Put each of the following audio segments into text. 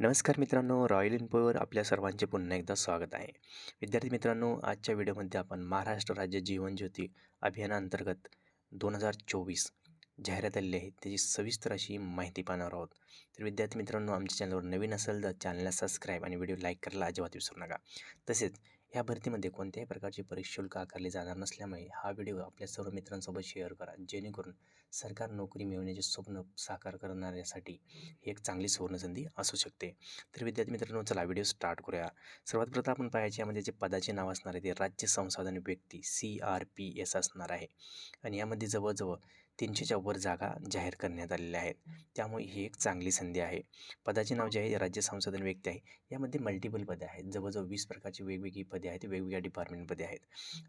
नमस्कार मित्रांनो रॉयल इन्फोवर आपल्या सर्वांचे पुन्हा एकदा स्वागत आहे. विद्यार्थी मित्रांनो आजच्या व्हिडिओमध्ये आपण महाराष्ट्र राज्य जीवन ज्योती अभियानाअंतर्गत दोन हजार चोवीस जाहिरात आलेली आहे. त्याची सविस्तर अशी माहिती पाहणार आहोत. तर विद्यार्थी मित्रांनो आमच्या चॅनलवर नवीन असेल तर चॅनलला सबस्क्राईब आणि व्हिडिओ लाईक करायला अजिबात विसरू नका. तसेच या भरतीमध्ये कोणत्याही प्रकारचे परीक्षा शुल्क आकारले जाणार नसल्यामुळे हा व्हिडिओ आपल्या सर्व मित्रांसोबत शेअर करा जेणेकरून सरकार नोकरी मिळवण्याचे स्वप्न साकार करणाऱ्यासाठी ही एक चांगली सुवर्णसंधी असू शकते. तर विद्यार्थी मित्रांनो चला व्हिडिओ स्टार्ट करूया. सर्वात प्रथम आपण पाहायचे यामध्ये म्हणजे जे पदाचे नाव असणार आहे ते राज्य संसाधन व्यक्ती सी आर पी एस असणार आहे. आणि यामध्ये जवळजवळ तीनशेच्या वर जागा जाहीर करण्यात आलेल्या आहेत. त्यामुळे ही एक चांगली संधी आहे. पदाचे नाव जे आहे राज्य संसाधन व्यक्ती आहे. यामध्ये मल्टिपल पदे आहेत. जवळजवळ वीस प्रकारची वेगवेगळी पदे आहेत. वेगवेगळ्या डिपार्टमेंटमध्ये आहेत.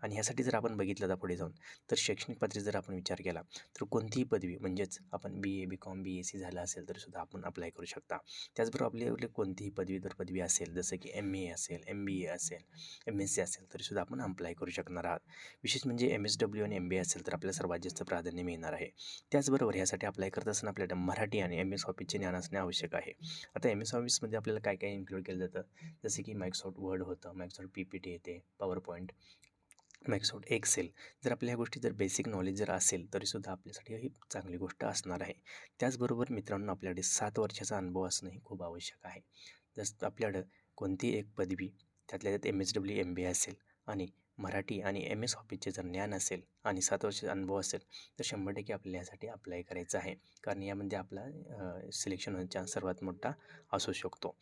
आणि ह्यासाठी जर आपण बघितलं तर पुढे जाऊन तर शैक्षणिक पदवी जर आपण विचार केला तर कोणतीही पदवी म्हणजेच आपण B A B com B S C झालं असेल तर सुद्धा आपण अप्लाय करू शकता. त्याचबरोबर आपल्याकडे कोणतीही पदवीधर पदवी असेल जसं की एम ए असेल एम बी ए असेल एम एस सी असेल तरीसुद्धा आपण अप्लाय करू शकणार आहात. विशेष म्हणजे एम एस डब्ल्यू आणि एम बी ए असेल तर आपल्याला सर्वात जास्त प्राधान्य मिळणार आहे. त्याचबरोबर यासाठी अप्लाय करत असताना आपल्याला मराठी आणि एम एस ऑफिसचे ज्ञान असणे आवश्यक आहे. आता एम एस ऑफिसमध्ये आपल्याला काय काय इन्क्लूड केलं जातं? जसं की मायक्रोसॉफ्ट वर्ड होतं मायक्रोसॉफ्ट पी पी टी येते पॉवर पॉईंट मायक्रोसॉफ्ट एक्सेल जर आपल्या ह्या गोष्टी जर बेसिक नॉलेज जर असेल तरीसुद्धा आपल्यासाठी ही चांगली गोष्ट असणार आहे. त्याचबरोबर मित्रांनो आपल्याकडे सात वर्षाचा अनुभव असणं हे खूप आवश्यक आहे. जसं आपल्याकडं कोणतीही एक पदवी त्यातल्या त्यात M S W M B A असेल आणि मराठी आणि एम एस ऑफिसचे जर ज्ञान असेल आणि सात वर्षाचा अनुभव असेल तर शंभर टक्के आपल्याला यासाठी अप्लाय करायचं आहे. कारण यामध्ये म्हणजे आपला सिलेक्शन होण्याचा चान्स सर्वात मोठा असू शकतो.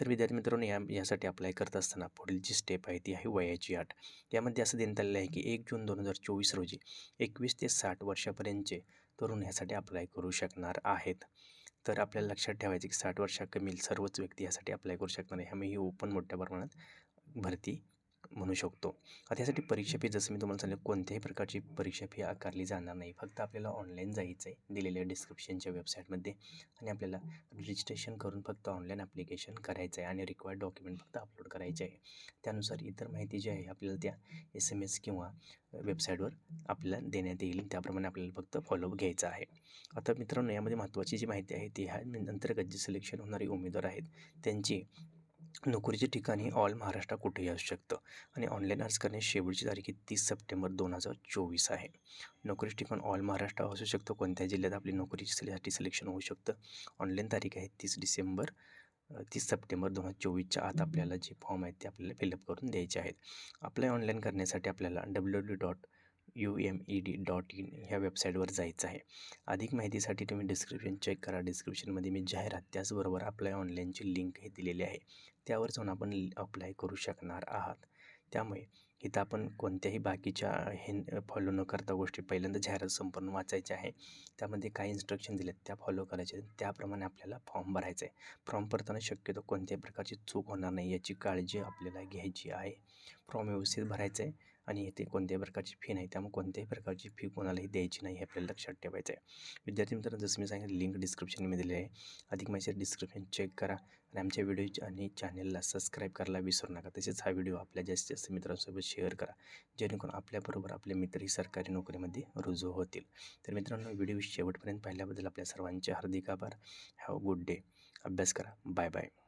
तर विद्यार्थी मित्रांनो या यासाठी अप्लाय करत असताना पुढील जी स्टेप आहे ती आहे वयाची अट यामध्ये असं देण्यात आलेलं आहे की एक जून दोन हजार चोवीस रोजी एकवीस ते साठ वर्षापर्यंतचे तरुण ह्यासाठी अप्लाय करू शकणार आहेत. तर आपल्याला लक्षात ठेवायचं की साठ वर्षा कमी सर्वच व्यक्ती यासाठी अप्लाय करू शकणार आहे. ह्यामुळे ही ओपन मोठ्या प्रमाणात भरती म्हणू शकतो. आता यासाठी परीक्षा फी जसं मी तुम्हाला सांगितलं कोणत्याही प्रकारची परीक्षा फी आकारली जाणार नाही. फक्त आपल्याला ऑनलाईन जायचं आहे दिलेल्या डिस्क्रिप्शनच्या वेबसाईटमध्ये आणि आपल्याला रजिस्ट्रेशन करून फक्त ऑनलाईन ॲप्लिकेशन करायचं आहे आणि रिक्वायर्ड डॉक्युमेंट फक्त अपलोड करायचे आहे त्यानुसार इतर माहिती जी आहे आपल्याला त्या एस एम एस किंवा वेबसाईटवर आपल्याला देण्यात येईल. त्याप्रमाणे आपल्याला फक्त फॉलोअप घ्यायचा आहे. आता मित्रांनो यामध्ये महत्त्वाची जी माहिती आहे ती ह्या अंतर्गत जे सिलेक्शन होणारे उमेदवार आहेत त्यांची नोकरीचे ठिकाणी ऑल महाराष्ट्रात कुठेही असू शकतं. आणि ऑनलाईन अर्ज करण्याची शेवटची तारीख ही तीस सप्टेंबर दोन हजार चोवीस आहे. नोकरीचे ठिकाण ऑल महाराष्ट्र असू शकतं कोणत्या जिल्ह्यात आपली नोकरीसाठी सिलेक्शन होऊ शकतं. ऑनलाईन तारीख आहे तीस डिसेंबर तीस सप्टेंबर दोन हजार चोवीसच्या आत आपल्याला जे फॉर्म आहेत ते आपल्याला फिलअप करून द्यायचे आहेत. अप्लाय ऑनलाईन करण्यासाठी आपल्याला W W dot U M E D dot in ह्या वेबसाईटवर जायचं आहे. अधिक माहितीसाठी तुम्ही डिस्क्रिप्शन चेक करा. डिस्क्रिप्शनमध्ये मी जाहिरात त्याचबरोबर अप्लाय ऑनलाईनची लिंकही दिलेली आहे. त्यावर जाऊन आपण अप्लाय करू शकणार आहात. त्यामुळे इथं आपण कोणत्याही बाकीच्या हे फॉलो न करता गोष्टी पहिल्यांदा जाहिरात संपूर्ण वाचायची आहे. त्यामध्ये काही इन्स्ट्रक्शन दिलेत त्या फॉलो करायचे त्याप्रमाणे आपल्याला फॉर्म भरायचा आहे फॉर्म भरताना शक्यतो कोणत्याही प्रकारची चूक होणार नाही याची काळजी आपल्याला घ्यायची आहे. फॉर्म व्यवस्थित भरायचं आहे आणि इथे कोणत्याही प्रकारची फी नाही. त्यामुळे कोणत्याही प्रकारची फी कोणालाही द्यायची नाही हे आपल्याला लक्षात ठेवायचं आहे विद्यार्थी मित्रांनो जसं मी सांगितलं लिंक डिस्क्रिप्शनमध्ये दिली आहे. अधिक माहिती डिस्क्रिप्शन चेक करा आणि आमच्या व्हिडिओ आणि चॅनलला सबस्क्राईब करायला विसरू नका. तसेच हा व्हिडिओ आपल्या जास्तीत जास्त मित्रांसोबत शेअर करा जेणेकरून आपल्याबरोबर आपले मित्रही सरकारी नोकरीमध्ये रुजू होतील. तर मित्रांनो व्हिडिओ शेवटपर्यंत पाहिल्याबद्दल आपल्या सर्वांचे हार्दिक आभार. Have good day. अभ्यास करा. Bye bye.